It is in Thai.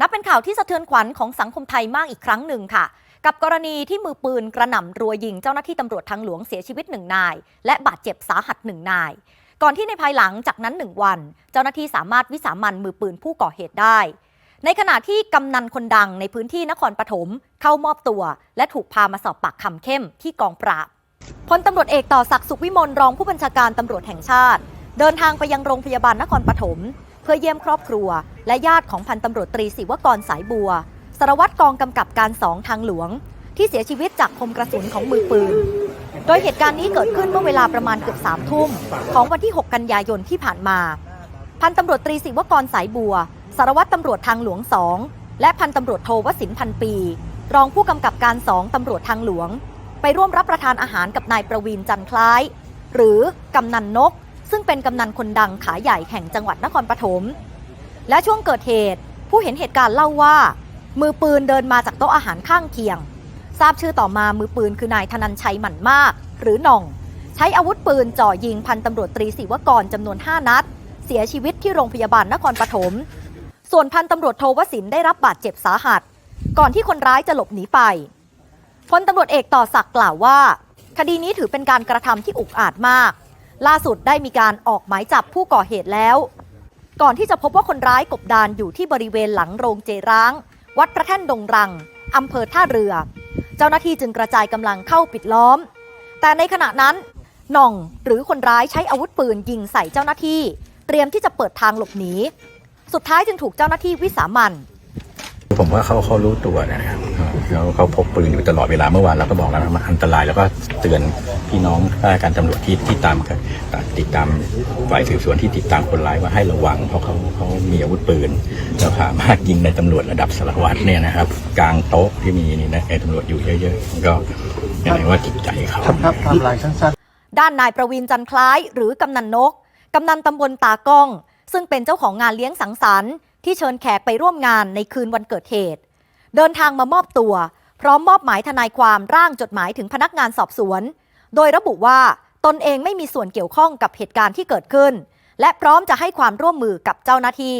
นับเป็นข่าวที่สะเทือนขวัญของสังคมไทยมากอีกครั้งหนึ่งค่ะ กับกรณีที่มือปืนกระหน่ำรัวยิงเจ้าหน้าที่ตำรวจทางหลวงเสียชีวิตหนึ่งนาย และบาดเจ็บสาหัสหนึ่งนาย ก่อนที่ในภายหลังจากนั้นหนึ่งวัน เจ้าหน้าที่สามารถวิสามันมือปืนผู้ก่อเหตุได้ ในขณะที่กำนันคนดังในพื้นที่นครปฐมเข้ามอบตัว และถูกพามาสอบปากคำเข้มที่กองปราบพลตำรวจเอกต่อศักดิ์สุขวิมลรองผู้บัญชาการตำรวจแห่งชาติ เดินทางไปยังโรงพยาบาลนครปฐม พื่อเยี่ยมครอบครัว และญาติของพันตำรวจตรีศิวกรสายบัว สารวัตรกองกำกับการสองทางหลวง ที่เสียชีวิตจากคมกระสุนของมือปืน โดยเหตุการณ์นี้เกิดขึ้นเมื่อเวลาประมาณเกือบสามทุ่มของวันที่ 6 กันยายนที่ผ่านมา พันตำรวจตรีศิวกรสายบัว สารวัตรตำรวจทางหลวงสองและพันตำรวจโทวสินพันปี รองผู้กำกับการสองตำรวจทางหลวง ไปร่วมรับประทานอาหารกับนายประวีนจันคล้าย หรือกำนันนก ซึ่งเป็นกำนันคนดังขาใหญ่แห่งจังหวัดนครปฐม และช่วงเกิดเหตุ ผู้เห็นเหตุการณ์เล่าว่า มือปืนเดินมาจากโต๊ะอาหารข้างเคียง ทราบชื่อต่อมามือปืนคือนายธนันชัยหมั่นมาก หรือน่อง ใช้อาวุธปืนจ่อยิงพันตำรวจตรีศิวกรจำนวน 5 นัด เสียชีวิตที่โรงพยาบาลนครปฐม ส่วนพันตำรวจโทวสินได้รับบาดเจ็บสาหัส ก่อนที่คนร้ายจะหลบหนีไปพลตำรวจเอกต่อศักดิ์กล่าวว่า คดีนี้ถือเป็นการกระทำที่อุกอาจมาก ล่าสุดได้มีการออกหมายจับผู้ก่อเหตุแล้ว ก่อนที่จะพบว่าคนร้ายกบดานอยู่ที่บริเวณหลังโรงเจร้าง วัดพระแท่นดงรังอำเภอท่าเรือ เจ้าหน้าที่จึงกระจายกำลังเข้าปิดล้อม แต่ในขณะนั้นหน่องหรือคนร้ายใช้อาวุธปืนยิงใส่เจ้าหน้าที่ เตรียมที่จะเปิดทางหลบหนีสุดท้ายจึงถูกเจ้าหน้าที่วิสามันผมว่าเขาเขารู้ตัวนะครับ เขาเขาพกปืนอยู่ตลอดเวลาเมื่อวานเราก็บอกแล้วว่ามันอันตรายแล้วก็เตือนพี่น้องข้าราชการตำรวจที่ที่ตามกันติดตามฝ่ายสืบสวนที่ติดตามคนร้ายว่าให้ระวังเพราะเขาเขามีอาวุธปืนแล้วสามารถยิงในตำรวจระดับสารวัตรเนี่ยนะครับ กลางโต๊ะที่มีนี่นะไอ้ตำรวจอยู่เยอะๆมันก็แสดงว่าจิตใจเขาครับครับไทำลายสั้นๆด้านนายประวินจันคล้าย หรือกำนันนกกำนันตำบลตากล้อง ซึ่งเป็นเจ้าของงานเลี้ยงสังสรรค์ที่เชิญแขกไปร่วมงานในคืนวันเกิดเหตุ เดินทางมามอบตัว พร้อมมอบหมายทนายความร่างจดหมายถึงพนักงานสอบสวน โดยระบุว่าตนเองไม่มีส่วนเกี่ยวข้องกับเหตุการณ์ที่เกิดขึ้น และพร้อมจะให้ความร่วมมือกับเจ้าหน้าที่